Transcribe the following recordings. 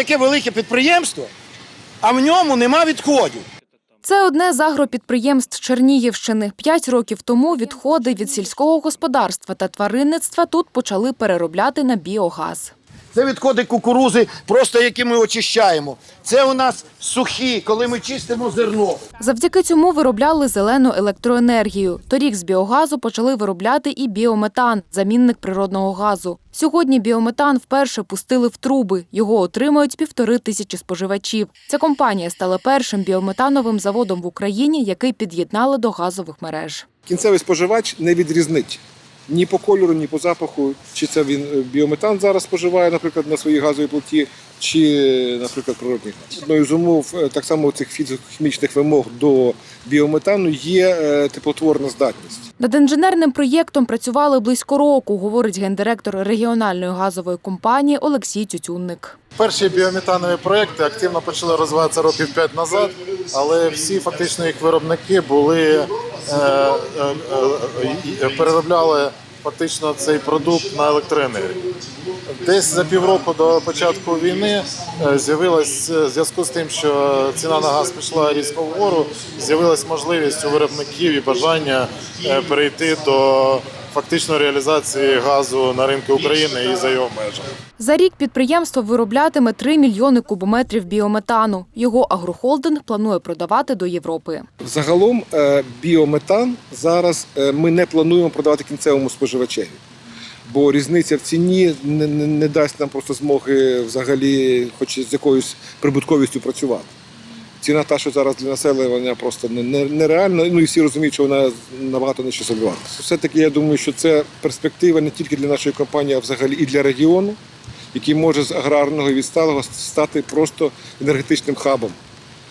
таке велике підприємство, а в ньому нема відходів. Це одне з агропідприємств Чернігівщини. П'ять років тому відходи від сільського господарства та тваринництва тут почали переробляти на біогаз. Це відходи кукурузи, просто які ми очищаємо. Це у нас сухі, коли ми чистимо зерно. Завдяки цьому виробляли зелену електроенергію. Торік з біогазу почали виробляти і біометан, замінник природного газу. Сьогодні біометан вперше пустили в труби. Його отримують півтори тисячі споживачів. Ця компанія стала першим біометановим заводом в Україні, який під'єднали до газових мереж. кінцевий споживач не відрізнить ні по кольору, ні по запаху, чи це він е, біометан зараз споживає, наприклад, на своїй газовій плиті, чи, наприклад, природний газ. Одною з умов е, так само цих фізико-хімічних вимог до біометану є е, теплотворна здатність. Над інженерним проєктом працювали близько року, говорить гендиректор регіональної газової компанії Олексій Тютюнник. Перші біометанові проекти активно почали розвиватися років 5 назад, але всі фактично їх виробники були переробляли фактично цей продукт на електроенергію. Десь за півроку до початку війни е, з'явилась е, в зв'язку з тим, що ціна на газ пішла різко вгору, з'явилась можливість у виробників і бажання е, перейти до фактичної реалізації газу на ринку України і за його межами. За рік підприємство вироблятиме 3 мільйони кубометрів біометану. Його агрохолдинг планує продавати до Європи. Загалом е, біометан зараз е, ми не плануємо продавати кінцевому споживачеві. Бо різниця в ціні не, не, не дасть нам просто змоги взагалі, хоч з якоюсь прибутковістю працювати. Ціна та, що зараз для населення, просто не- не- нереальна. Ну і всі розуміють, що вона набагато нижче собівартості. Все-таки я думаю, що це перспектива не тільки для нашої компанії, а взагалі і для регіону, який може з аграрного і відсталого стати просто енергетичним хабом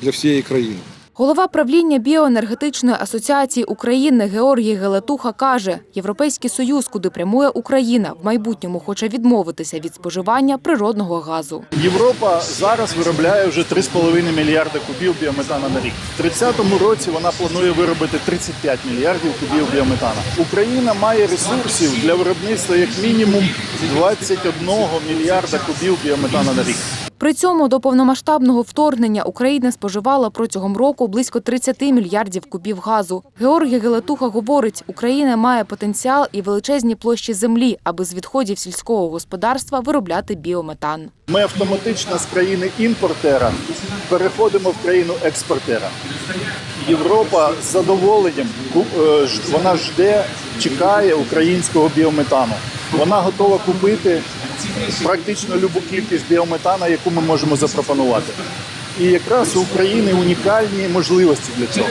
для всієї країни. Голова правління біоенергетичної асоціації України Георгій Гелетуха каже, Європейський Союз, куди прямує Україна, в майбутньому хоче відмовитися від споживання природного газу. Європа зараз виробляє вже 3,5 мільярди кубів біометану на рік. В 30-му році вона планує виробити 35 мільярдів кубів біометану. Україна має ресурсів для виробництва як мінімум 21 мільярда кубів біометану на рік. При цьому до повномасштабного вторгнення Україна споживала протягом року близько 30 мільярдів кубів газу. Георгій Гелетуха говорить, Україна має потенціал і величезні площі землі, аби з відходів сільського господарства виробляти біометан. Ми автоматично з країни імпортера переходимо в країну експортера. Європа з задоволенням е, вона жде, чекає українського біометану. Вона готова купити практично любу кількість біометана, яку ми можемо запропонувати. І якраз у України унікальні можливості для цього.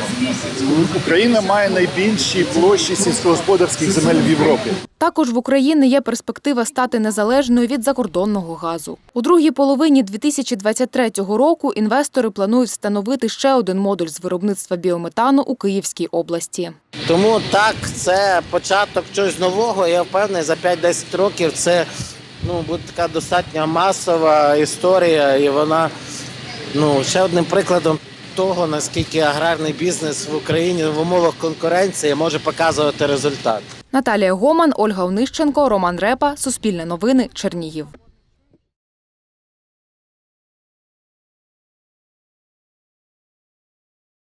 Україна має найбільші площі сільськогосподарських земель в Європі. Також в Україні є перспектива стати незалежною від закордонного газу. У другій половині 2023 року інвестори планують встановити ще один модуль з виробництва біометану у Київській області. Тому так, це початок чогось нового. Я впевнений, за 5-10 років це ну, буде така достатньо масова історія, і вона ну, ще одним прикладом того, наскільки аграрний бізнес в Україні в умовах конкуренції може показувати результат. Наталія Гоман, Ольга Онищенко, Роман Репа, Суспільне новини, Чернігів.